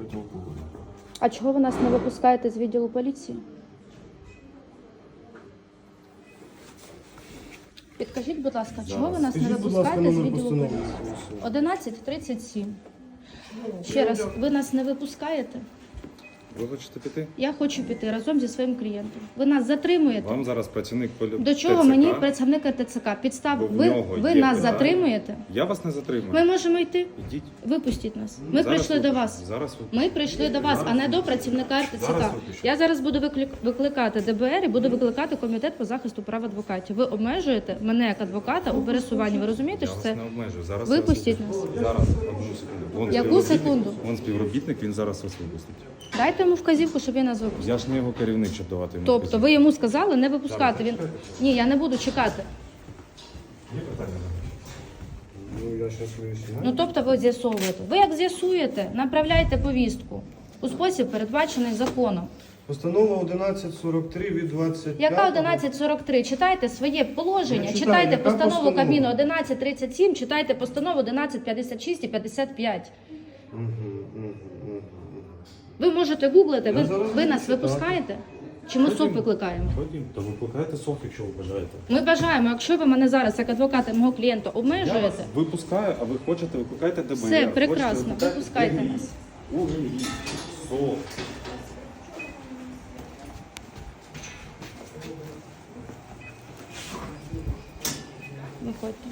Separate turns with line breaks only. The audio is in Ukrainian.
протиалкогольне.
А чого ви нас не випускаєте з відділу поліції? Підкажіть, будь ласка, чого ви нас не
Скажіть, будь ласка,
випускаєте з
номер
відділу
постанови.
поліції? 11.37. Ще раз, ви нас не випускаєте?
Ви хочете піти?
Я хочу піти разом зі своїм клієнтом. Ви нас затримуєте.
Вам зараз працівник полі...
До чого
ТЦК,
мені працівник ТЦК? Підстав.
бо в
Ви,
нього
ви
є
нас
питання.
затримуєте?
Я вас не затримую.
Ми можемо йти.
Ідіть.
Випустіть нас. Ми
Зараз
прийшли до
випущу.
вас.
Зараз випущу.
Ми прийшли до вас, а не до працівника РТЦК.
Зараз випущу.
Я зараз буду виклик- викликати ДБР і буду викликати комітет по захисту прав адвокатів. Ви обмежуєте мене як адвоката у пересуванні. Ви розумієте,
Я
що
вас
це
не обмежую. Зараз
Випустіть нас.
Зараз, одну секунду. Вон
Яку
співробітник-
секунду?
Вон співробітник, він зараз вас випустить.
дайте йому вказівку, щоб він нас випустив.
Я ж не його керівник, щоб давати йому
Тобто
вказівки.
ви йому сказали не випускати. Він ні, я не буду чекати.
Є питання?
Ну, я зараз виясняю.
Ну тобто ви з'ясовуєте. Ви як з'ясуєте, направляйте повістку у спосіб передбачений законом.
Постанова 1143 від 25.
Яка 1143? Читайте своє положення,
Я читаю,
читайте
яка
постанову
постанова?
Кабміну 1137, читайте постанову 1156 і 55.
Мгм, мгм, мгм, мгм.
Ви можете гуглити,
Я
ви,
зараз
ви нас випускаєте? Чи ми СОП викликаємо?
Ходім, то викликайте СОФ, якщо ви бажаєте.
Ми бажаємо, якщо ви мене зараз як адвоката мого клієнта
Я вас
обмежуєте,
випускаю, а ви хочете, викликайте ДБР.
все
Хочете,
прекрасно,
викликайте
випускайте
ДБР.
нас.
УГІ, СОФ.
Виходьте.